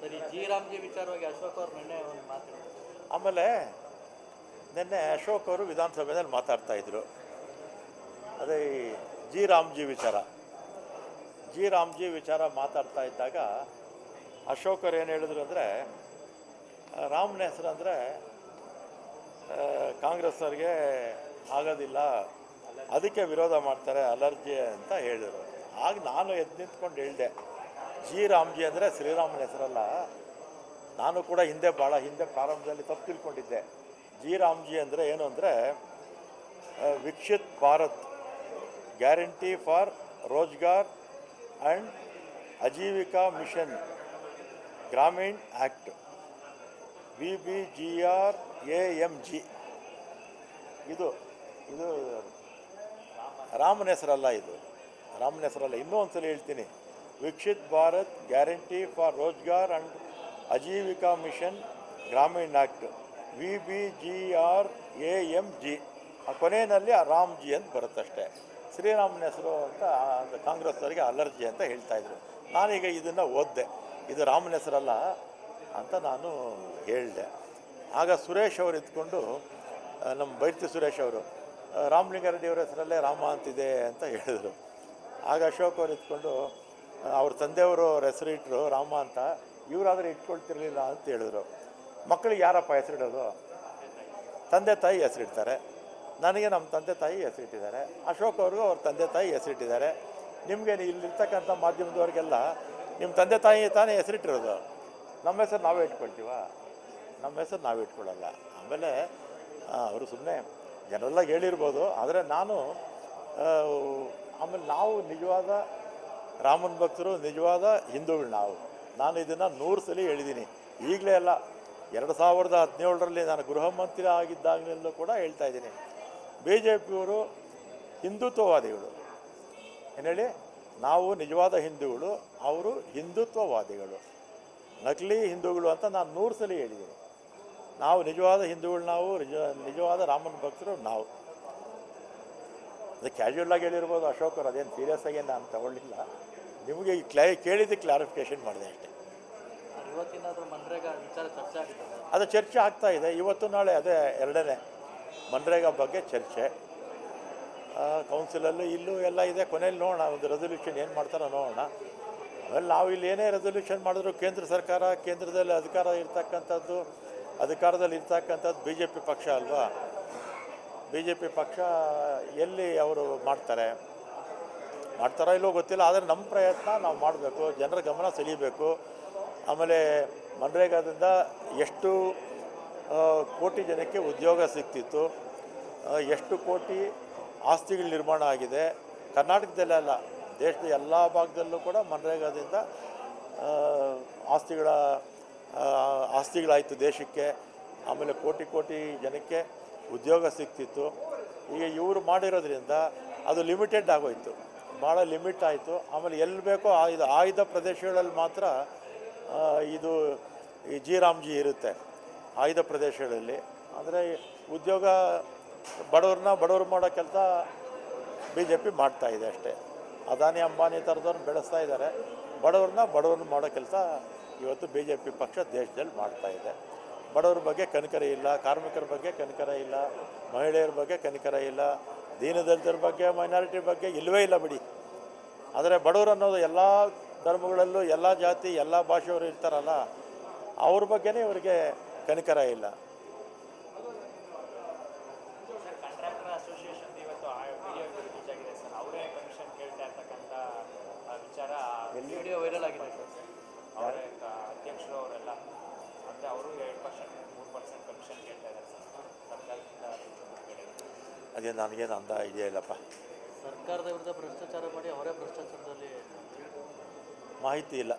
ಸರಿ ಜಿ ರಾಮ್ಜಿ ವಿಚಾರವಾಗಿ ಅಶೋಕ್ ಅವರು ನಿನ್ನೆ ಒಂದು ಮಾತು ಆಮೇಲೆ ನಿನ್ನೆ ಅಶೋಕ್ ಅವರು ವಿಧಾನಸಭೆಯಲ್ಲಿ ಮಾತಾಡ್ತಾ ಇದ್ರು. ಅದೇ ಈ ಜಿ ರಾಮ್ಜಿ ವಿಚಾರ. ಜಿ ರಾಮ್ಜಿ ವಿಚಾರ ಮಾತಾಡ್ತಾ ಇದ್ದಾಗ ಅಶೋಕರು ಏನು ಹೇಳಿದ್ರು ಅಂದರೆ, ರಾಮನ ಹೆಸರು ಅಂದರೆ ಕಾಂಗ್ರೆಸ್ನವ್ರಿಗೆ ಆಗೋದಿಲ್ಲ, ಅದಕ್ಕೆ ವಿರೋಧ ಮಾಡ್ತಾರೆ ಅಲರ್ಜಿ ಅಂತ ಹೇಳಿದರು. ಆಗ ನಾನು ಎದ್ದು ನಿಂತ್ಕೊಂಡು ಹೇಳಿದೆ ಜಿ ರಾಮ್ಜಿ ಅಂದರೆ ಶ್ರೀರಾಮನ ಹೆಸರಲ್ಲ. ನಾನು ಕೂಡ ಹಿಂದೆ ಭಾಳ ಹಿಂದೆ ಪ್ರಾರಂಭದಲ್ಲಿ ತಪ್ಪು ತಿಳ್ಕೊಂಡಿದ್ದೆ. ಜಿ ರಾಮ್ಜಿ ಅಂದರೆ ಏನು ಅಂದರೆ Viksit Bharat, guarantee for Rozgar and Ajeevika mission, Gramin act V B G R A M G. ಇದು ಇದು ರಾಮನ ಹೆಸರಲ್ಲ ಇದು. ರಾಮನ ಹೆಸರಲ್ಲ. ಇನ್ನೂ ಒಂದ್ಸಲ ಹೇಳ್ತೀನಿ. Viksit Bharat guarantee for Rozgar and Ajeevika mission Gramin act V B G R A M G ಆ ಕೊನೆಯಲ್ಲಿ ಆ ರಾಮ್ ಜಿ ಅಂತ ಬರುತ್ತಷ್ಟೇ. ಶ್ರೀರಾಮನ ಹೆಸರು ಅಂತ ಕಾಂಗ್ರೆಸ್ನವರಿಗೆ ಅಲರ್ಜಿ ಅಂತ ಹೇಳ್ತಾ ಇದ್ರು. ನಾನೀಗ ಇದನ್ನು ಓದಿದೆ. ಇದು ರಾಮನ ಹೆಸರಲ್ಲ ಅಂತ ನಾನು ಹೇಳಿದೆ. ಆಗ ಸುರೇಶ್ ಅವರು ಇದ್ಕೊಂಡು ನಮ್ಮ ಬೈರ್ತಿ ಸುರೇಶ್ ಅವರು ಆ, ರಾಮಲಿಂಗಾರೆಡ್ಡಿ ಅವರ ಹೆಸರಲ್ಲೇ ರಾಮ ಅಂತಿದೆ ಅಂತ ಹೇಳಿದರು. ಆಗ ಅಶೋಕ್ ಅವರು ಇದ್ಕೊಂಡು ಅವ್ರ ತಂದೆಯವರು, ಅವ್ರ ಹೆಸರು ಇಟ್ಟರು ರಾಮ ಅಂತ, ಇವರಾದರೆ ಇಟ್ಕೊಳ್ತಿರ್ಲಿಲ್ಲ ಅಂತ ಹೇಳಿದ್ರು. ಮಕ್ಕಳಿಗೆ ಯಾರಪ್ಪ ಹೆಸರಿಡೋದು? ತಂದೆ ತಾಯಿ ಹೆಸರಿಡ್ತಾರೆ. ನನಗೆ ನಮ್ಮ ತಂದೆ ತಾಯಿ ಹೆಸರಿಟ್ಟಿದ್ದಾರೆ. ಅಶೋಕ್ ಅವ್ರಿಗೂ ಅವ್ರ ತಂದೆ ತಾಯಿ ಹೆಸರಿಟ್ಟಿದ್ದಾರೆ. ನಿಮಗೆ ಇಲ್ಲಿರ್ತಕ್ಕಂಥ ಮಾಧ್ಯಮದವ್ರಿಗೆಲ್ಲ ನಿಮ್ಮ ತಂದೆ ತಾಯಿ ತಾನೇ ಹೆಸರಿಟ್ಟಿರೋದು. ನಮ್ಮ ಹೆಸರು ನಾವೇ ಇಟ್ಕೊಳ್ತೀವ? ನಮ್ಮ ಹೆಸರು ನಾವೇ ಇಟ್ಕೊಳ್ಳಲ್ಲ. ಆಮೇಲೆ ಅವರು ಸುಮ್ಮನೆ ಜನರೆಲ್ಲ ಹೇಳಿರ್ಬೋದು, ಆದರೆ ನಾನು ಆಮೇಲೆ ನಾವು ನಿಜವಾದ ರಾಮನ ಭಕ್ತರು ನಿಜವಾದ ಹಿಂದೂಗಳು ನಾವು. ನಾನು ಇದನ್ನು ನೂರು ಸಲ ಹೇಳಿದ್ದೀನಿ. ಈಗಲೇ ಅಲ್ಲ, ಎರಡು ಸಾವಿರದ ಹದಿನೇಳರಲ್ಲಿ ನಾನು ಗೃಹ ಮಂತ್ರಿ ಕೂಡ ಹೇಳ್ತಾ ಇದ್ದೀನಿ. ಬಿ ಜೆ ಪಿಯವರು ಹಿಂದುತ್ವವಾದಿಗಳು. ಏನು ಹೇಳಿ ನಾವು ನಿಜವಾದ ಹಿಂದೂಗಳು, ಅವರು ಹಿಂದುತ್ವವಾದಿಗಳು. ನಕಲಿ ಹಿಂದೂಗಳು ಅಂತ ನಾನು ನೂರು ಸಲ ಹೇಳಿದ್ದೀನಿ. ನಾವು ನಿಜವಾದ ಹಿಂದೂಗಳು ನಾವು, ನಿಜ, ನಿಜವಾದ ರಾಮನ ಭಕ್ತರು ನಾವು. ಅದು ಕ್ಯಾಶುವಲ್ ಆಗಿ ಹೇಳಿರ್ಬೋದು ಅಶೋಕ್ ಅವರು ಅದೇನು ಸೀರಿಯಸ್ ಆಗಿ ನಾನು ತಗೊಳ್ಳಿಲ್ಲ. ನಿಮಗೆ ಈ ಕ್ಲೈ ಕೇಳಿದ್ದು ಕ್ಲಾರಿಫಿಕೇಷನ್ ಮಾಡಿದೆ ಅಷ್ಟೇ. ಅದು ಚರ್ಚೆ ಆಗ್ತಾ ಇದೆ. ಇವತ್ತು ನಾಳೆ ಅದೇ ಎರಡನೇ ಮನ್ರೇಗಾ ಬಗ್ಗೆ ಚರ್ಚೆ. ಕೌನ್ಸಿಲಲ್ಲೂ ಇಲ್ಲೂ ಎಲ್ಲ ಇದೆ. ಕೊನೆಯಲ್ಲಿ ನೋಡೋಣ ಒಂದು ರೆಸೊಲ್ಯೂಷನ್ ಏನು ಮಾಡ್ತಾರೋ ನೋಡೋಣ. ಆಮೇಲೆ ನಾವು ಇಲ್ಲಿ ಏನೇ ರೆಸೊಲ್ಯೂಷನ್ ಮಾಡಿದ್ರು ಕೇಂದ್ರ ಸರ್ಕಾರ ಕೇಂದ್ರದಲ್ಲಿ ಅಧಿಕಾರ ಇರ್ತಕ್ಕಂಥದ್ದು ಅಧಿಕಾರದಲ್ಲಿ ಇರ್ತಕ್ಕಂಥದ್ದು ಬಿ ಜೆ ಪಿ ಪಕ್ಷ ಅಲ್ವಾ? ಬಿ ಜೆ ಪಿ ಪಕ್ಷ ಎಲ್ಲಿ ಅವರು ಮಾಡ್ತಾರೆ? ಮಾಡ್ತಾರೋ ಇಲ್ಲೋ ಗೊತ್ತಿಲ್ಲ, ಆದರೆ ನಮ್ಮ ಪ್ರಯತ್ನ ನಾವು ಮಾಡಬೇಕು, ಜನರ ಗಮನ ಸೆಳೀಬೇಕು. ಆಮೇಲೆ ಮನ್ರೇಗಾದಿಂದ ಎಷ್ಟು ಕೋಟಿ ಜನಕ್ಕೆ ಉದ್ಯೋಗ ಸಿಗ್ತಿತ್ತು ಎಷ್ಟು ಕೋಟಿ ಆಸ್ತಿಗಳು ನಿರ್ಮಾಣ ಆಗಿದೆ. ಕರ್ನಾಟಕದಲ್ಲೇ ಅಲ್ಲ, ದೇಶದ ಎಲ್ಲ ಭಾಗದಲ್ಲೂ ಕೂಡ ಮನ್ರೇಗಾದಿಂದ ಆಸ್ತಿಗಳ ಆಸ್ತಿಗಳಾಯಿತು ದೇಶಕ್ಕೆ. ಆಮೇಲೆ ಕೋಟಿ ಕೋಟಿ ಜನಕ್ಕೆ ಉದ್ಯೋಗ ಸಿಗ್ತಿತ್ತು ಈಗ ಇವರು ಮಾಡಿರೋದ್ರಿಂದ ಅದು ಲಿಮಿಟೆಡ್ ಆಗೋಯ್ತು. ಭಾಳ ಲಿಮಿಟ್ ಆಯಿತು. ಆಮೇಲೆ ಎಲ್ಲಿ ಬೇಕೋ ಆಯ್ದ ಆಯ್ದ ಪ್ರದೇಶಗಳಲ್ಲಿ ಮಾತ್ರ ಇದು ಈ ಜಿ ರಾಮ್ಜಿ ಇರುತ್ತೆ ಆಯ್ದ ಪ್ರದೇಶಗಳಲ್ಲಿ. ಅಂದರೆ ಉದ್ಯೋಗ ಬಡವ್ರನ್ನ ಬಡವ್ರು ಮಾಡೋ ಕೆಲಸ ಬಿ ಜೆ ಪಿ ಮಾಡ್ತಾ ಇದೆ ಅಷ್ಟೇ. ಅದಾನಿ, ಅಂಬಾನಿ ಥರದವ್ರನ್ನ ಬೆಳೆಸ್ತಾ ಇದ್ದಾರೆ. ಬಡವ್ರನ್ನ ಬಡವ್ರನ್ನ ಮಾಡೋ ಕೆಲಸ ಇವತ್ತು ಬಿ ಜೆ ಪಿ ಪಕ್ಷ ದೇಶದಲ್ಲಿ ಮಾಡ್ತಾ ಇದೆ. ಬಡವ್ರ ಬಗ್ಗೆ ಕನಿಕರ ಇಲ್ಲ ಕಾರ್ಮಿಕರ ಬಗ್ಗೆ ಕನಿಕರ ಇಲ್ಲ ಮಹಿಳೆಯರ ಬಗ್ಗೆ ಕನಿಕರ ಇಲ್ಲ ದೀನದಲಿತರ ಬಗ್ಗೆ ಮೈನಾರಿಟಿ ಬಗ್ಗೆ ಇಲ್ಲವೇ ಇಲ್ಲ ಬಿಡಿ. ಆದರೆ ಬಡವರು ಅನ್ನೋದು ಎಲ್ಲ ಧರ್ಮಗಳಲ್ಲೂ ಎಲ್ಲ ಜಾತಿ ಎಲ್ಲ ಭಾಷೆಯವರು ಇರ್ತಾರಲ್ಲ ಅವ್ರ ಬಗ್ಗೆನೇ ಇವರಿಗೆ ಕನಿಕರ ಇಲ್ಲ. ವಿಚಾರ ವೈರಲ್ ಅಸೋಸಿಯೇಷನ್ ಅಂದರೆ ಅವರು ಎರಡು ಪರ್ಸೆಂಟ್ ಮೂರು ಪರ್ಸೆಂಟ್ ಕಮಿಷನ್ ಕೇಳ್ತಾ ಇದ್ದಾರೆ ಸರ್. ಅದೇ ನನಗೇನು ಅಂದ ಐಡಿಯಾ ಇಲ್ಲಪ್ಪ. ಸರ್ಕಾರದ ವಿರುದ್ಧ ಭ್ರಷ್ಟಾಚಾರ ಮಾಡಿ ಅವರೇ ಭ್ರಷ್ಟಾಚಾರದಲ್ಲಿ ಮಾಹಿತಿ ಇಲ್ಲ.